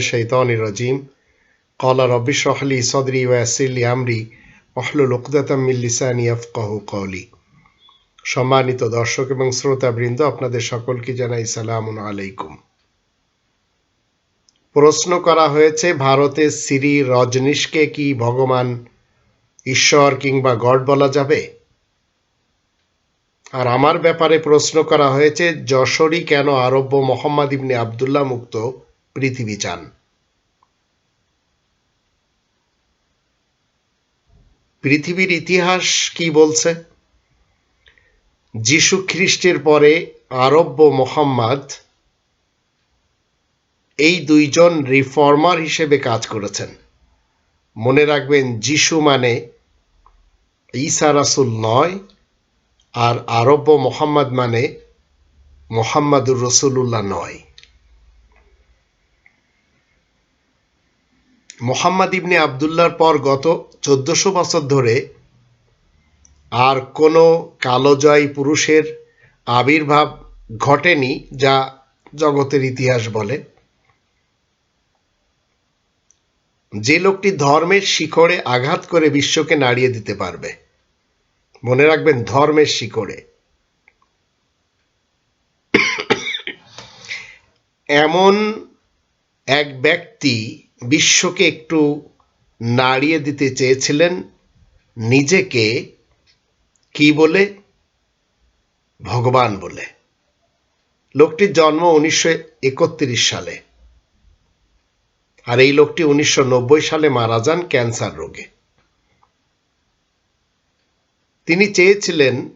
শৈতান রাজিম। রহলি সদরি ওয়াসিল্লি আমরি আফকাহ কৌলি সম্মানিত দর্শক এবং শ্রোতাবৃন্দ, আপনাদের সকলকে জানাই সালাম আলাইকুম। প্রশ্ন করা হয়েছে ভারতের শ্রী রজনীশকে কি ভগবান ঈশ্বর কিংবা গড বলা যাবে? আর আমার ব্যাপারে প্রশ্ন করা হয়েছে যশোরই কেন আরব্য মোহাম্মদ ইবনে আবদুল্লাহ মুক্ত? পৃথিবী চান। পৃথিবীর ইতিহাস কি বলছে? যিশু খ্রিস্টের পরে আরব্য মোহাম্মদ এই দুইজন রিফর্মার হিসেবে কাজ করেছেন। মনে রাখবেন, যিশু মানে ঈসা রাসুল নয় আর আরব্য মোহাম্মদ মানে মোহাম্মদুর রসুল্লাহ নয়। মোহাম্মদ ইবনে আবদুল্লার পর গত চোদ্দশো বছর ধরে আর কোনো কালোজয়ী পুরুষের আবির্ভাব ঘটেনি যা জগতের ইতিহাস বলে। যে লোকটি ধর্মের শিখরে আঘাত করে বিশ্বকে নাড়িয়ে দিতে পারবে। মনে রাখবেন, ধর্মের শিকড়ে এমন এক ব্যক্তি বিশ্বকে একটু নাড়িয়ে দিতে চেয়েছিলেন। নিজেকে কি বলে? ভগবান বলে। লোকটির জন্ম উনিশশো একত্রিশ সালে। আর এই লোকটি উনিশশো নব্বই সালে মারা যান ক্যান্সার রোগে। তিনি চেয়েছিলেন,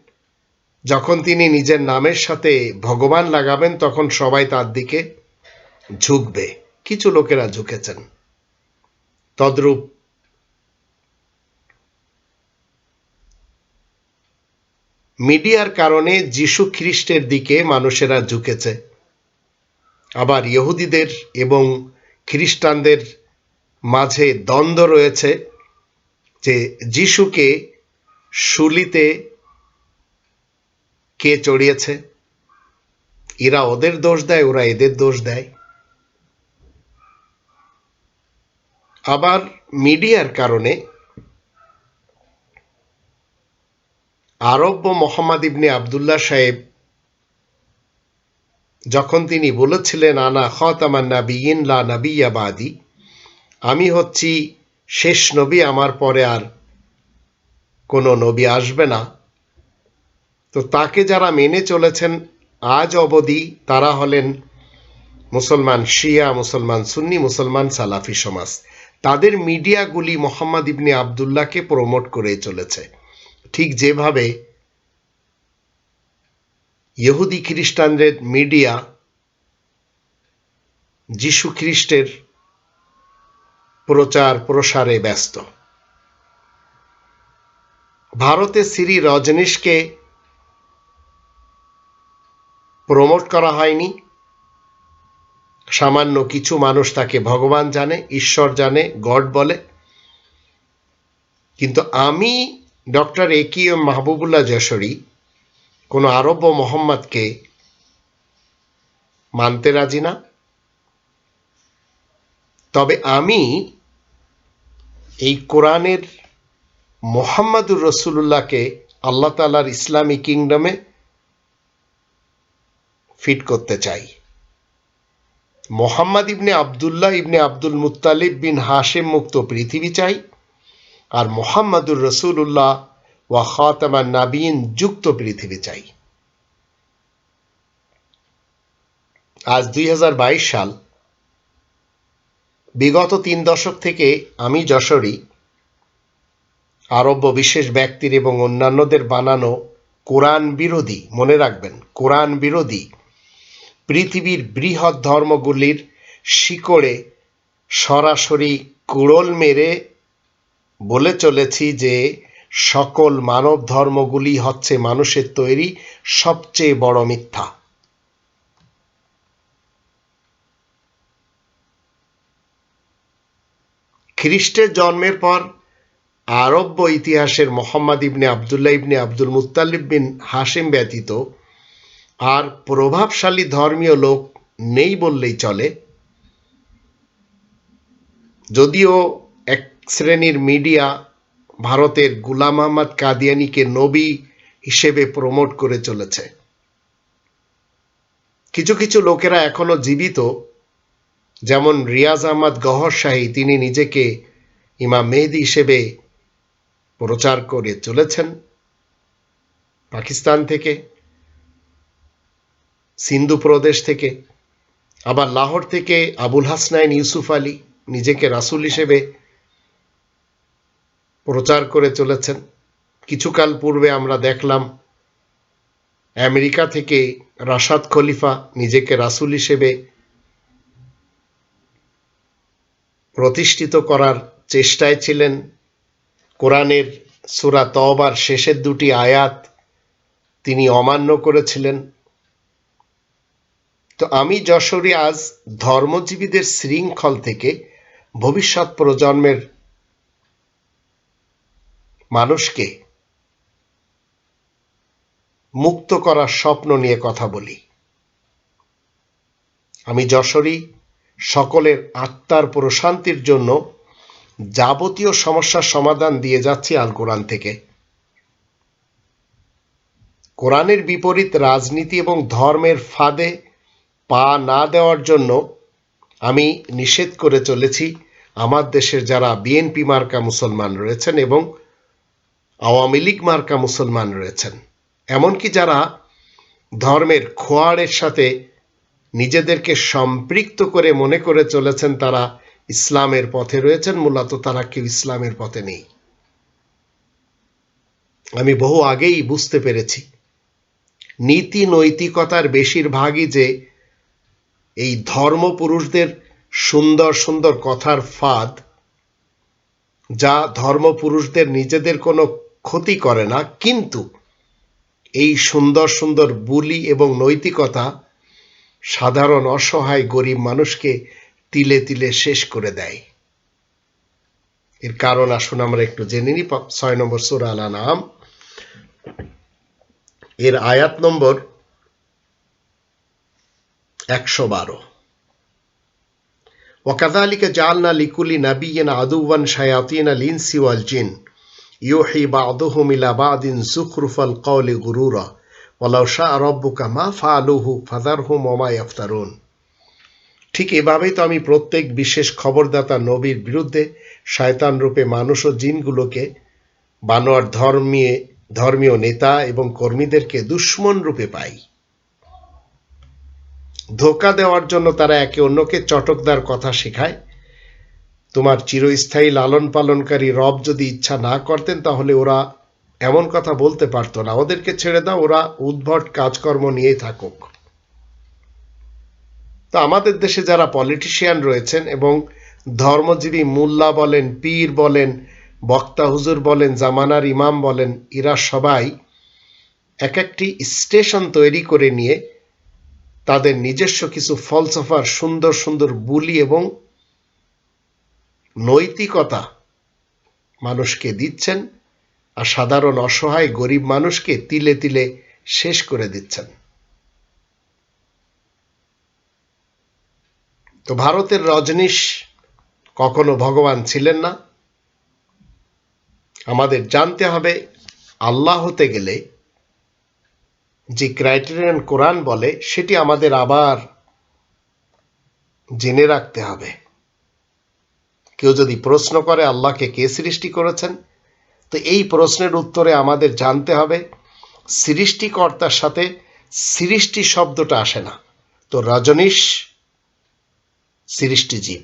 যখন তিনি নিজের নামের সাথে ভগবান লাগাবেন, তখন সবাই তার দিকে ঝুঁকবে। কিছু লোকেরা ঝুঁকেছেন। তদ্রূপ। মিডিয়ার কারণে যিশু খ্রিস্টের দিকে মানুষেরা ঝুঁকেছে। আবার ইহুদিদের এবং খ্রিস্টানদের মাঝে দ্বন্দ্ব রয়েছে যে যিশুকে শুলিতে কে চড়িয়েছে? এরা ওদের দোষ দেয়, ওরা এদের দোষ দেয়। আবার মিডিয়ার কারণে আরব্য মোহাম্মদ ইবনে আবদুল্লাহ সাহেব যখন তিনি বলেছিলেন, আনা খতামান নাবিয়িন লা নাবিয়াবাদি আমি হচ্ছি শেষ নবী, আমার পরে আর কোনো নবী আসবে না তো তাকে যারা মেনে চলেছেন, আজ অবধি তারা হলেন মুসলমান শিয়া, মুসলমান সুন্নি, মুসলমান সালাফি সমাজ। তাদের মিডিয়াগুলি মোহাম্মদ ইবনে আবদুল্লাহকে প্রমোট করে চলেছে। ঠিক যেভাবে ইহুদি খ্রিস্টানদের মিডিয়া যিশু খ্রিস্টের প্রচার প্রসারে ব্যস্ত। ভারতে শ্রী রজনীশকে প্রমোট করা হয়নি। সামান্য কিছু মানুষ তাকে ভগবান জানে, ঈশ্বর জানে, গড বলে। কিন্তু আমি ডক্টর এ কি এম মাহবুবুল্লাহ যশোরী, কোনো আরব্য মোহাম্মদকে মানতে রাজি না। তবে আমি এই কোরআনের মোহাম্মদুর রসুল্লাহকে আল্লাহ তালার ইসলামী কিংডমে ফিট করতে চাই। মোহাম্মদ ইবনে আবদুল্লাহ ইবনে আব্দুল মুতালিব বিন হাশেম মুক্ত পৃথিবী চাই, আর মোহাম্মদুর রসুল্লাহ ওয়া খাতামা নাবিন যুক্ত পৃথিবী চাই। আজ দুই হাজার বাইশ সাল, বিগত তিন দশক থেকে আমি যশোরী, আরব্য বিশেষ ব্যক্তির এবং অন্যান্যদের বানানো কোরআন বিরোধী, মনে রাখবেন, কোরআন বিরোধী পৃথিবীর বৃহৎ ধর্মগুলির শিকড়ে সরাসরি কুড়ল মেরে বলে চলেছি যে সকল মানব ধর্মগুলি হচ্ছে মানুষের তৈরি সবচেয়ে বড় মিথ্যা। খ্রিস্টের জন্মের পর আরব্য ইতিহাসের মোহাম্মদ ইবনে আবদুল্লাহ ইবনে আব্দুল মুতালিব বিন হাসিম ব্যতীত আর প্রভাবশালী ধর্মীয় লোক নেই বললেই চলে। যদিও এক শ্রেণির মিডিয়া ভারতের গুলাম আহমদ কাদিয়ানিকে নবী হিসেবে প্রমোট করে চলেছে। কিছু কিছু লোকেরা এখনও জীবিত, যেমন রিয়াজ আহমদ গহর শাহী, তিনি নিজেকে ইমাম মেহেদি হিসেবে প্রচার করে চলেছেন। পাকিস্তান থেকে সিন্ধু প্রদেশ থেকে, আবার লাহোর থেকে আবুল হাসনাইন ইউসুফ আলী নিজেকে রাসুল হিসেবে প্রচার করে চলেছেন। কিছুকাল পূর্বে আমরা দেখলাম, আমেরিকা থেকে রাশাদ খলিফা নিজেকে রাসুল হিসেবে প্রতিষ্ঠিত করার চেষ্টায় ছিলেন। কোরআনের সুরা তওবার শেষের দুটি আয়াত তিনি অমান্য করেছিলেন। তো আমি যশোরে আজ ধর্মজীবীদের শৃঙ্খল থেকে ভবিষ্যৎ প্রজন্মের মানুষকে মুক্ত করার স্বপ্ন নিয়ে কথা বলি। আমি যশোরী সকলের আত্মার প্রশান্তির জন্য যাবতীয় সমস্যার সমাধান দিয়ে যাচ্ছি আল কোরআন থেকে। কোরআনের বিপরীত রাজনীতি এবং ধর্মের ফাঁদে পা না দেওয়ার জন্য আমি নিষেধ করে চলেছি। আমার দেশের যারা বিএনপি মার্কা মুসলমান রয়েছেন এবং আওয়ামী লীগ মার্কা মুসলমান রয়েছেন, এমনকি যারা ধর্মের খোয়াড়ের সাথে নিজেদেরকে সম্পৃক্ত করে মনে করে চলেছেন, তারা ইসলামের পথে রয়েছেন। মূলত তারা কেউ ইসলামের পথে নেই। আমি বহু আগেই বুঝতে পেরেছি নীতি নৈতিকতার বেশিরভাগই যে এই ধর্মপুরুষদের সুন্দর সুন্দর কথার ফাঁদ, যা ধর্মপুরুষদের নিজেদের কোনো ক্ষতি করে না, কিন্তু এই সুন্দর সুন্দর বুলি এবং নৈতিকতা সাধারণ অসহায় গরিব মানুষকে তিলে তিলে শেষ করে দেয়। এর কারণ আসুন আমরা একটু জেনে নিই, ছয় নম্বর সুরা আলা নাম এর আয়াত নম্বর একশো বারো। ওয়াকাদালিকে জালনা লিকুলি নাবিয়েনা আদুওয়ান শায়াতিন আল ইনসি ওয়াল জিন। ইউহি বাদুহুম ইলা বাদিন সুখরুফল কওলি গুরুরা। ওয়ালাউ শাহ রব্বুকা আলুহু ফালুহু ফাদারহুম মমাই আফতারুন ঠিক এভাবেই তো আমি প্রত্যেক বিশেষ খবরদাতা নবীর বিরুদ্ধে শয়তান রূপে মানুষ ও জিনগুলোকে বানোয়ার ধর্মীয় ধর্মীয় নেতা এবং কর্মীদেরকে দুশ্মন রূপে পাই। ধোকা দেওয়ার জন্য তারা একে অন্যকে চটকদার কথা শেখায়। তোমার চিরস্থায়ী লালন পালনকারী রব যদি ইচ্ছা না করতেন, তাহলে ওরা এমন কথা বলতে পারতো না। ওদেরকে ছেড়ে দাও, ওরা উদ্ভট কাজকর্ম নিয়েই থাকুক। তো আমাদের দেশে যারা পলিটিশিয়ান রয়েছেন এবং ধর্মজীবী মোল্লা বলেন, পীর বলেন, বক্তা হুজুর বলেন, জামানার ইমাম বলেন, এরা সবাই এক একটি স্টেশন তৈরি করে নিয়ে তাদের নিজস্ব কিছু ফলসফার সুন্দর সুন্দর বুলি এবং নৈতিকতা মানুষকে দিচ্ছেন আর সাধারণ অসহায় গরিব মানুষকে তিলে তিলে শেষ করে দিচ্ছেন। তো ভারতের রজনীশ কখনো ভগবান ছিলেন না। আমাদের জানতে হবে আল্লাহ হতে গেলে যে ক্রাইটেরিয়ান কোরআন বলে, সেটি আমাদের আবার জেনে রাখতে হবে। কেউ যদি প্রশ্ন করে, আল্লাহকে কে সৃষ্টি করেছেন? তো এই প্রশ্নের উত্তরে আমাদের জানতে হবে, সৃষ্টিকর্তার সাথে সৃষ্টি শব্দটা আসে না। তো রজনীশ সৃষ্টিজীব।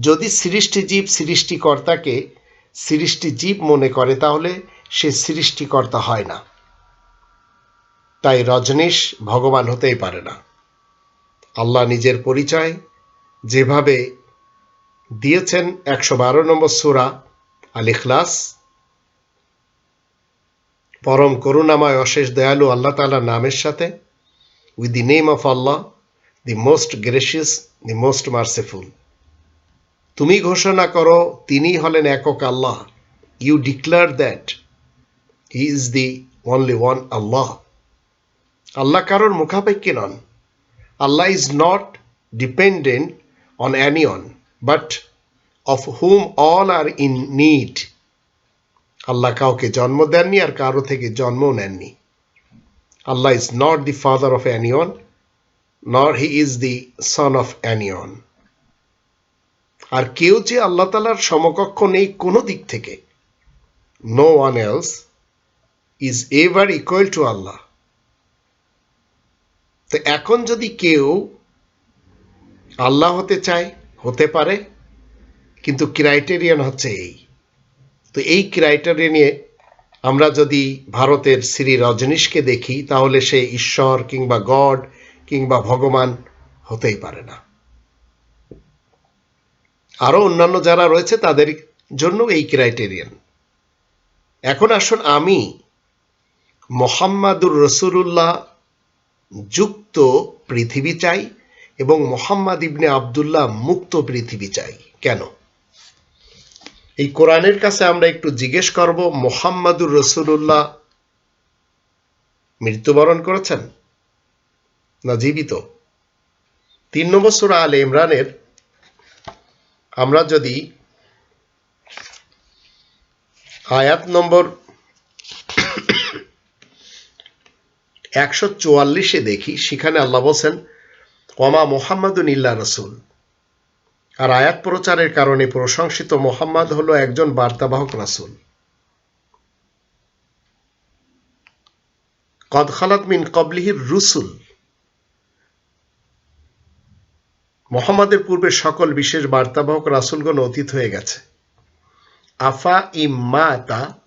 যদি সৃষ্টিজীব সৃষ্টিকর্তাকে সৃষ্টিজীব মনে করে, তাহলে সে সৃষ্টিকর্তা হয় না। তাই রজনীশ ভগবান হতেই পারে না। আল্লাহ নিজের পরিচয় যেভাবে দিয়েছেন একশো বারো নম্বর সুরা আল ইখলাস, পরম করুণাময় অশেষ দয়ালু আল্লাহ তালার নামের সাথে with the name of Allah the most gracious the most merciful তুমি ঘোষণা করো, তিনি হলেন একক Allah. You declare that he is the only one Allah Allah কারোর মুখাপেক্ষী নন। Allah is not dependent on anyone but of whom all are in need Allah কাউকে জন্ম দেননি আর কারও থেকে জন্মও নেননি। Allah is not the father of anyone nor he is the son of anyone আর কেউ যে আল্লাহ তালার সমকক্ষ নেই কোনো দিক থেকে। No one else is ever equal to Allah. তো এখন যদি কেউ আল্লাহ হতে চায়, হতে পারে, কিন্তু ক্রাইটেরিয়ান হচ্ছে এই। তো এই ক্রাইটেরিয়া নিয়ে আমরা যদি ভারতের শ্রী রজনীশকে দেখি, তাহলে সে ঈশ্বর কিংবা গড কিংবা ভগবান হতেই পারে না। আরও অন্যান্য যারা রয়েছে, তাদের জন্য এই ক্রাইটেরিয়ান। এখন আসুন আমি মোহাম্মদুর রসুল্লাহ যুক্ত পৃথিবী চাই এবং মোহাম্মদ ইবনে আবদুল্লাহ মুক্ত পৃথিবী চাই। কেন? এই কোরআনের কাছে আমরা একটু জিজ্ঞেস করব, মোহাম্মদুর রসুল্লাহ মৃত্যুবরণ করেছেন না জীবিত? তিন নম্বর সুরা আল ইমরানের আমরা যদি আয়াত নম্বর একশো চুয়াল্লিশে দেখি, সেখানে আল্লাহ বলছেন, ওমা মোহাম্মদুন ইল্লা রসুল। আর আয়াত প্রচারের কারণে প্রশংসিত মোহাম্মদ হল একজন বার্তাবাহক রাসুল। কদ খালাত মিন কবলিহির রুসুল। মোহাম্মদের পূর্বে সকল বিশেষ বার্তাবাহক রাসুলগণ অতীত হয়ে গেছে। আফা ইম্মাতা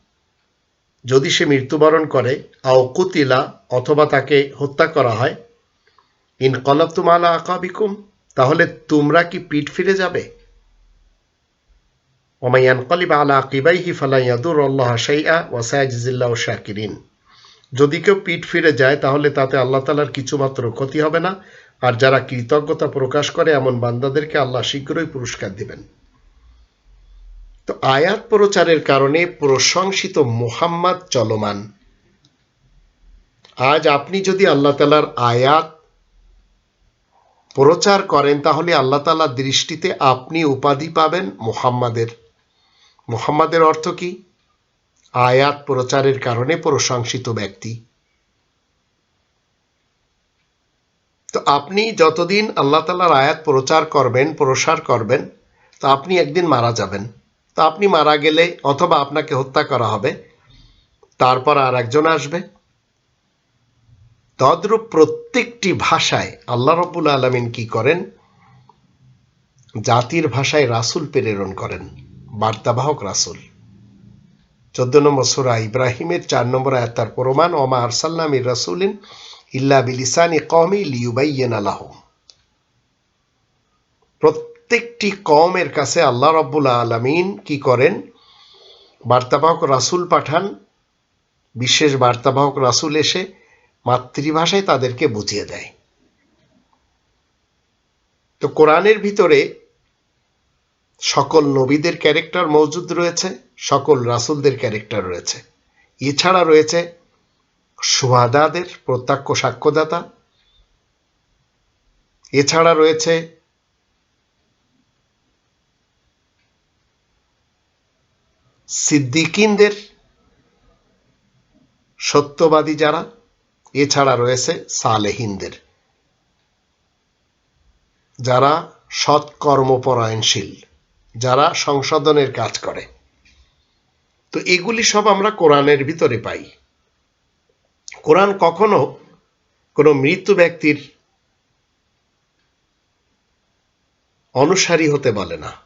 যদি সে মৃত্যুবরণ করে, আও কুতিলা, অথবা তাকে হত্যা করা হয়, ইন কলবতুম আলা আকাবিকুম, তাহলে তোমরা কি পিঠ ফিরে যাবে? ওমাইয়ান কলিব আলা আকিবাইহি ফালাইয়াদুর আল্লাহ সাইয়া শাইআ ওয়াসাইজিল্লাহ শাকিরিন। যদি কেউ পিঠ ফিরে যায়, তাহলে তাতে আল্লাহ তালার কিছুমাত্র ক্ষতি হবে না, আর যারা কৃতজ্ঞতা প্রকাশ করে, এমন বান্দাদেরকে আল্লাহ শীঘ্রই পুরস্কার দিবেন। তো আয়াত প্রচারের কারণে প্রশংসিত মোহাম্মদ চলমান। আজ আপনি যদি আল্লাহ তালার আয়াত প্রচার করেন, তাহলে আল্লাহ তালার দৃষ্টিতে আপনি উপাধি পাবেন মোহাম্মদের। মোহাম্মদের অর্থ কি? আয়াত প্রচারের কারণে প্রশংসিত ব্যক্তি। তো আপনি যতদিন আল্লাহ তালার আয়াত প্রচার করবেন, প্রসার করবেন, তা আপনি একদিন মারা যাবেন। তা আপনি মারা গেলে অথবা আপনাকে হত্যা করা হবে, তারপর আর একজন আসবে। তদ্রূপ প্রত্যেকটি ভাষায় আল্লাহ রব্বুল আলমিন কি করেন? জাতির ভাষায় রাসুল প্রেরণ করেন, বার্তাবাহক রাসুল। চোদ্দ নম্বর সুরা ইব্রাহিমের চার নম্বর আয়াত তার প্রমাণ, ওমা আরসাল্লামির রাসুলিন ইল্লা বিলিসানি কমি লিউবাইয়েন আলাহ প্রত্যেকটি কমের কাছে আল্লাহ রব্বুল আলমিন কি করেন? বার্তাবাহক রাসুল পাঠান, বিশেষ বার্তাবাহক রাসুল এসে মাতৃভাষায় তাদেরকে বুঝিয়ে দেয়। তো কোরআনের ভিতরে সকল নবীদের ক্যারেক্টার মজুদ রয়েছে, সকল রাসুলদের ক্যারেক্টার রয়েছে। এছাড়া রয়েছে সুহাদাদের প্রত্যক্ষ সাক্ষ্যদাতা, এছাড়া রয়েছে সিদ্দিকিনদের সত্যবাদী যারা, এছাড়া রয়েছে সালেহিনদের। যারা সৎকর্মপরায়ণশীল, যারা সংশোধনের কাজ করে। তো এগুলি সব আমরা কোরআনের ভিতরে পাই। কোরআন কখনো কোনো মৃত্যু ব্যক্তির অনুসারী হতে বলে না।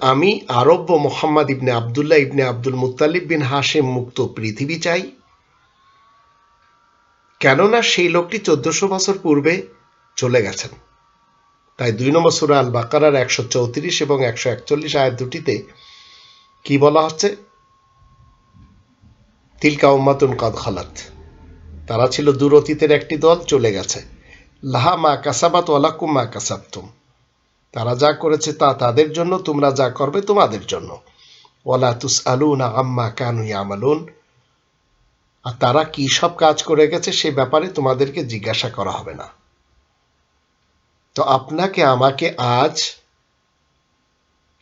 আমি আরব্য মোহাম্মদ ইবনে আবদুল্লাহ ইবনে আব্দুল মুতালিব বিন হাসিম মুক্ত পৃথিবী চাই। কেননা সেই লোকটি চোদ্দশো বছর পূর্বে চলে গেছেন। তাই দুই নম্বর সুরা আল বাকারার একশো চৌত্রিশ এবং একশো একচল্লিশ আয়ের দুটিতে কি বলা হচ্ছে? তিলকা উম্মাতুন কদ খালাত। তারা ছিল দূর অতীতের একটি দল, চলে গেছে। লাহা মা কাসাবাত ওয়ালাকুম মা কাসাবতুম। তারা যা করেছে তা তাদের জন্য, তোমরা যা করবে তোমাদের জন্য। ওয়ালা তুস আলুন আম্মা কানু আমালুন আর তারা কি সব কাজ করে গেছে সে ব্যাপারে তোমাদেরকে জিজ্ঞাসা করা হবে না। তো আপনাকে আমাকে আজ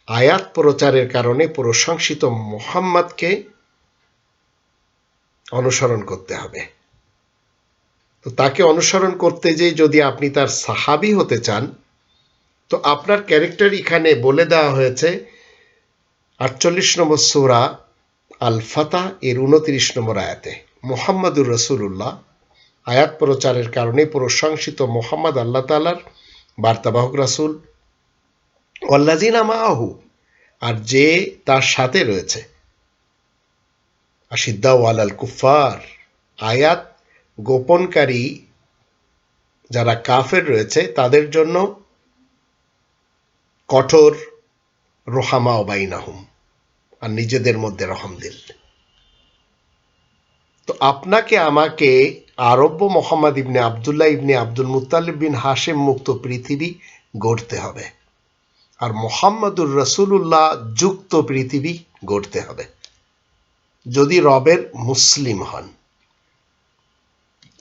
আয়াত প্রচারের কারণে প্রশংসিত মোহাম্মদকে অনুসরণ করতে হবে। তো তাকে অনুসরণ করতে যেয়ে যদি আপনি তার সাহাবি হতে চান তো আপনার ক্যারেক্টার এখানে বলে দেওয়া হয়েছে, আটচল্লিশ নম্বর সুরা আল ফাতা এর উনত্রিশ নম্বর আয়াতে। মোহাম্মদুর রসুল্লাহ আয়াত প্রচারের কারণে প্রশংসিত মোহাম্মদ আল্লাহ তালার বার্তাবাহক রাসুল। ওয়াল্লাজিনা মাহু আর যে তার সাথে রয়েছে। আশিদ্দা ওয়াল আল কুফার আয়াত গোপনকারী যারা কাফের রয়েছে, তাদের জন্য কঠোর রোহামা ওবাইনাহুম আর নিজেদের মধ্যে রহম দিল। তো আপনাকে আমাকে আরব্য মোহাম্মদ ইবনে আবদুল্লাহ ইবনে আব্দুল মুতালিব বিন হাশেম মুক্ত পৃথিবী গড়তে হবে, আর মোহাম্মদুর রসুল্লাহ যুক্ত পৃথিবী গড়তে হবে। যদি রবের মুসলিম হন,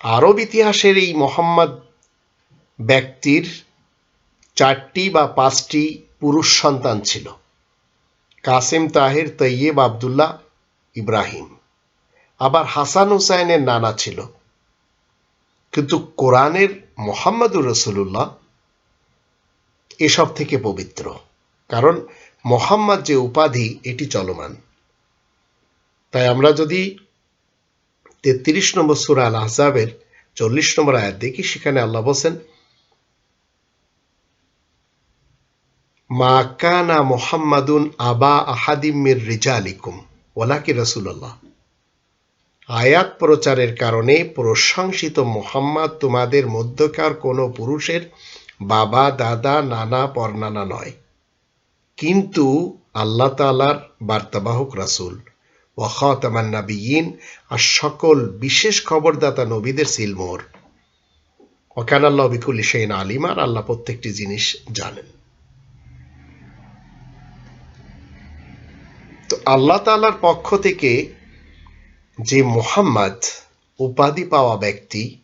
আরব ইতিহাসের এই মোহাম্মদ ব্যক্তির চারটি বা পাঁচটি পুরুষ সন্তান ছিল। কাসেম তাহের, তৈয়েব আবদুল্লাহ, ইব্রাহিম। আবার হাসান হুসাইনের নানা ছিল। কিন্তু কোরআনের মোহাম্মদুর রসুল্লাহ এসব থেকে পবিত্র। কারণ মোহাম্মদ যে উপাধি, এটি চলমান। তাই আমরা যদি তেত্রিশ নম্বর সুরা আল আহজাবের চল্লিশ নম্বর আয়াত দেখি, সেখানে আল্লাহ বলছেন মা কানা মোহাম্মদুন আবা আহাদিমির রিজালিকুম ওলাকি রসুল্লাহ আয়াত প্রচারের কারণে প্রশংসিত মোহাম্মদ তোমাদের মধ্যকার কোনো পুরুষের বাবা, দাদা, নানা, পরনানা নয়। কিন্তু আল্লাহ তালার বার্তাবাহক রাসুল ওয়াখাতামান নাবিয়িন আর সকল বিশেষ খবরদাতা নবীদের সিলমোর ওকান আল্লাহ বিকুল ইসাইন আলিম, আর আল্লাহ প্রত্যেকটি জিনিস জানেন। তো আল্লাহ তালার পক্ষ থেকে যে মোহাম্মদ উপাধি পাওয়া ব্যক্তি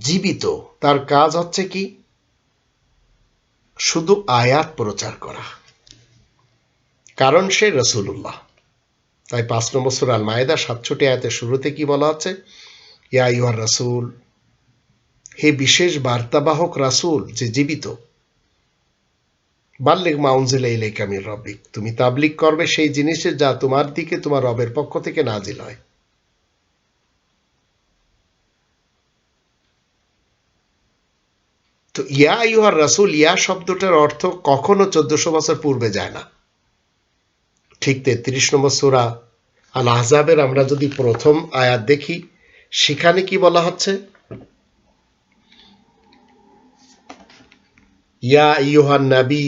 জীবিত, তার কাজ হচ্ছে কি? শুধু আয়াত প্রচার করা। কারণ সে রসুল্লাহ তাই পাঁচ নম্বর সুর আল মায়েদা সাতষট্টি আয়াতের শুরুতে কি বলা আছে? ইয়া ইউহার রাসুল, হে বিশেষ বার্তাবাহক রাসুল যে জীবিত বাল্লিক মাউনজিল ইলাইকামির রবিক তুমি তাবলিক করবে সেই জিনিসের যা তোমার দিকে, তোমার রবের পক্ষ থেকে নাজিল হয়। তো ইয়া ইউহার রাসুল, ইয়া শব্দটার অর্থ কখনো চোদ্দশো বছর পূর্বে যায় না। ঠিক তেত্রিশ নম্বর সুরা আল আহজাবের আমরা যদি প্রথম আয়াত দেখি, সেখানে কি বলা হচ্ছে? ইয়া ইউহান নাবি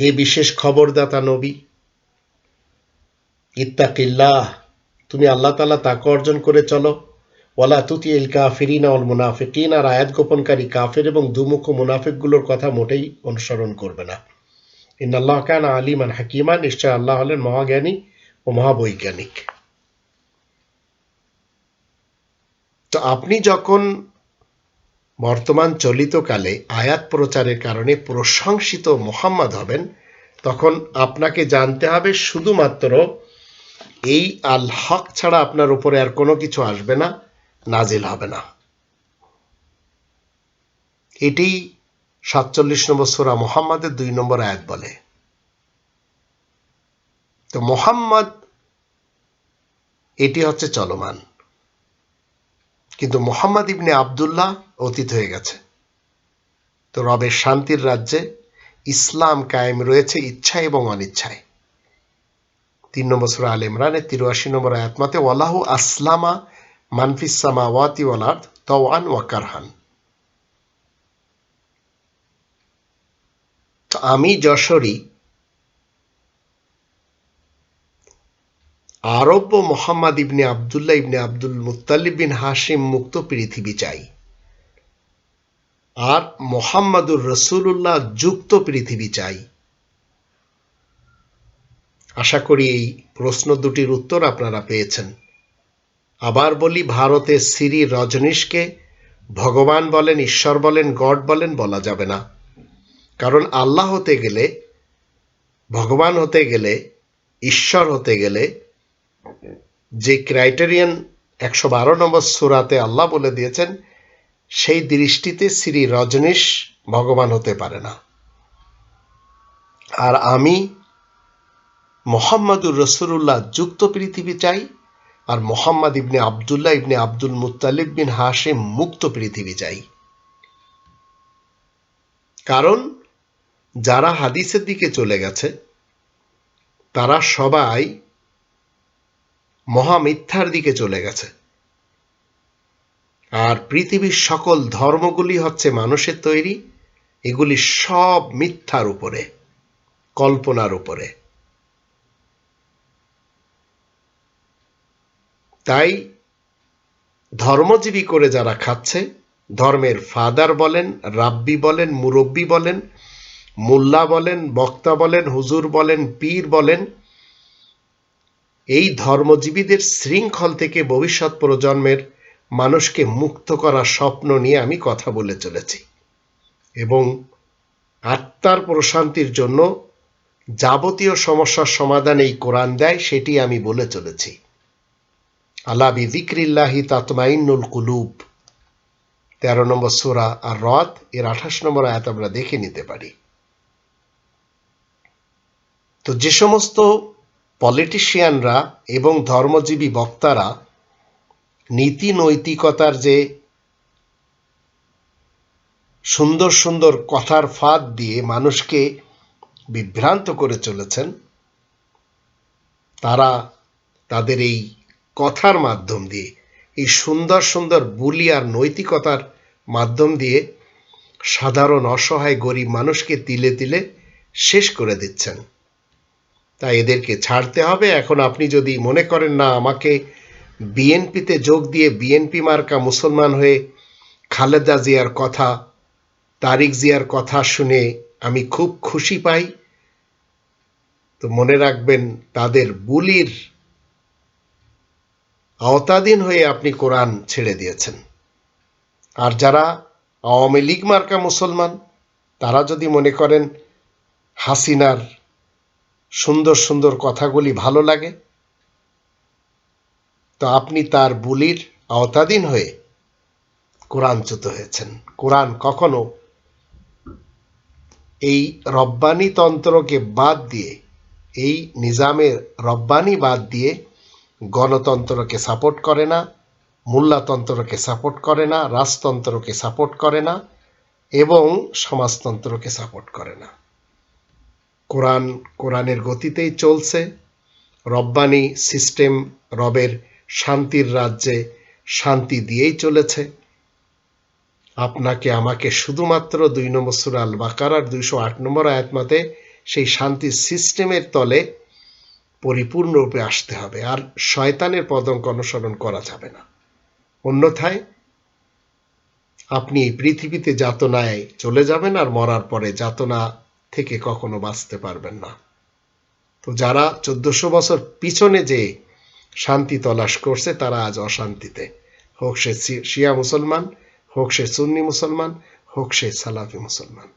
হে বিশেষ খবরদাতা নবী, ইত্তাকিল্লাহ, তুমি আল্লাহ তালা তাকে অর্জন করে চলো। ওয়ালা তুতি ইল কাফিরিনা অল মুনাফিকিন, আর আয়াত গোপনকারী কাফের এবং দুমুখ মুনাফিকগুলোর কথা মোটেই অনুসরণ করবে না। ইন আল্লাহ কান আলিমান হাকিমা, নিশ্চয় আল্লাহ হলেন মহাজ্ঞানী ও মহাবৈজ্ঞানিক। তো আপনি যখন বর্তমান চলিতকালে আয়াত প্রচারের কারণে প্রশংসিত মোহাম্মদ হবেন, তখন আপনাকে জানতে হবে শুধুমাত্র এই আল হক ছাড়া আপনার উপরে আর কোনো কিছু আসবে না, নাজিল হবে না। এটি সাতচল্লিশ নম্বর সোরা মোহাম্মদের দুই নম্বর আয়াত বলে। তো মোহাম্মদ, এটি হচ্ছে চলমান। কিন্তু মোহাম্মদ ইবনে আবদুল্লাহ অতীত হয়ে গেছে। তো রবের শান্তির রাজ্যে ইসলাম কায়েম রয়েছে ইচ্ছা এবং অনিচ্ছায়। তিন নম্বর সুরা আল ইমরানের তিরাশি নম্বর আয়াতমাতে, ওয়ালাহু আসলামা মানফিসামা ওয়াতি ওয়ালাদ তওয়ান ওয়াকারহান আমি যশোরী আরব মোহাম্মদ ইবনে আবদুল্লাহ ইবনে আব্দুল মুতালিব বিন হাসিম মুক্ত পৃথিবী চাই। আর মোহাম্মদুর রসুল্লাহ যুক্ত পৃথিবী চাই। আশা করি এই প্রশ্ন দুটির উত্তর আপনারা পেয়েছেন। আবার বলি ভারতের সিরি রজনীশকে ভগবান বলেন, ঈশ্বর বলেন, গড বলেন বলা যাবে না। কারণ আল্লাহ হতে গেলে, ভগবান হতে গেলে, ঈশ্বর হতে গেলে যে ক্রাইটেরিয়ান একশো বারো নম্বর সুরাতে আল্লাহ বলে দিয়েছেন, সেই দৃষ্টিতে শ্রী রজনীশ ভগবান হতে পারে না। আর আমি মোহাম্মদুর রসুল্লাহ যুক্ত পৃথিবী চাই, আর মোহাম্মদ ইবনে আবদুল্লাহ ইবনে আব্দুল মুতালিব বিন হাসিম মুক্ত পৃথিবী চাই। কারণ যারা হাদিসের দিকে চলে গেছে, তারা সবাই মহামিথ্যার দিকে চলে গেছে। আর পৃথিবীর সকল ধর্মগুলি হচ্ছে মানুষের তৈরি, এগুলি সব মিথ্যার উপরে, কল্পনার উপরে। তাই ধর্মজীবী করে যারা খাচ্ছে, ধর্মের ফাদার বলেন, রাব্বি বলেন, মুরব্বী বলেন, মোল্লা বলেন, বক্তা বলেন, হুজুর বলেন, পীর বলেন এই ধর্মজীবীদের শৃঙ্খল থেকে ভবিষ্যৎ প্রজন্মের মানুষকে মুক্ত করার স্বপ্ন নিয়ে আমি কথা বলে চলেছি। এবং আত্মার প্রশান্তির জন্য যাবতীয় সমস্যার সমাধান এই কোরআন দেয়, সেটি আমি বলে চলেছি। আলা বিদিক্রিল্লাহি তাতমাইনুল কুলুব। তেরো নম্বর সুরা আর রদ এর আঠাশ নম্বর আয়াত আমরা দেখে নিতে পারি। তো যে সমস্ত পলিটিশিয়ানরা এবং ধর্মজীবী বক্তারা নীতি নৈতিকতার যে সুন্দর সুন্দর কথার ফাঁদ দিয়ে মানুষকে বিভ্রান্ত করে চলেছেন, তারা তাদের এই কথার মাধ্যম দিয়ে, এই সুন্দর সুন্দর বুলি আর নৈতিকতার মাধ্যম দিয়ে সাধারণ অসহায় গরিব মানুষকে তিলে তিলে শেষ করে দিচ্ছেন। তাই এদেরকে ছাড়তে হবে। এখন আপনি যদি মনে করেন না, আমাকে বিএনপিতে যোগ দিয়ে বিএনপি মার্কা মুসলমান হয়ে খালেদা জিয়ার কথা, তারিক জিয়ার কথা শুনে আমি খুব খুশি পাই, তো মনে রাখবেন তাদের বুলির আওতাধীন হয়ে আপনি কোরআন ছেড়ে দিয়েছেন। আর যারা আওয়ামী লীগ মার্কা মুসলমান, তারা যদি মনে করেন হাসিনার সুন্দর সুন্দর কথাগুলি ভালো লাগে। তো আপনি তার বুলির আওতাধীন হয়ে কোরআনচ্যুত হয়েছেন। কোরআন কখনো এই রব্বানি তন্ত্রকে বাদ দিয়ে, এই নিজামের রব্বানি বাদ দিয়ে গণতন্ত্রকে সাপোর্ট করে না মূল্যতন্ত্রকে সাপোর্ট করে না, রাজতন্ত্রকে সাপোর্ট করে না এবং সমাজতন্ত্রকে সাপোর্ট করে না। কোরআন, কোরআনের গতিতেই চলছে। রব্বানি সিস্টেম রবের শান্তির রাজ্যে শান্তি দিয়েই চলেছে। আপনাকে আমাকে শুধুমাত্র দুই নম্বর সুরা আল বাকারার দুইশো আট নম্বর আয়াত মতে সেই শান্তি সিস্টেমের তলে পরিপূর্ণরূপে আসতে হবে। আর শয়তানের পদঙ্ক অনুসরণ করা যাবে না। অন্যথায় আপনি এই পৃথিবীতে যাতনায় চলে যাবেন আর মরার পরে যাতনা থেকে কখনো বাঁচতে পারবেন না। তো যারা চোদ্দশো বছর পিছনে যে শান্তি তলাশ করছে, তারা আজ অশান্তিতে। হোক সে শিয়া মুসলমান, হোক সে সুন্নি মুসলমান, হোক সে সালাফি মুসলমান।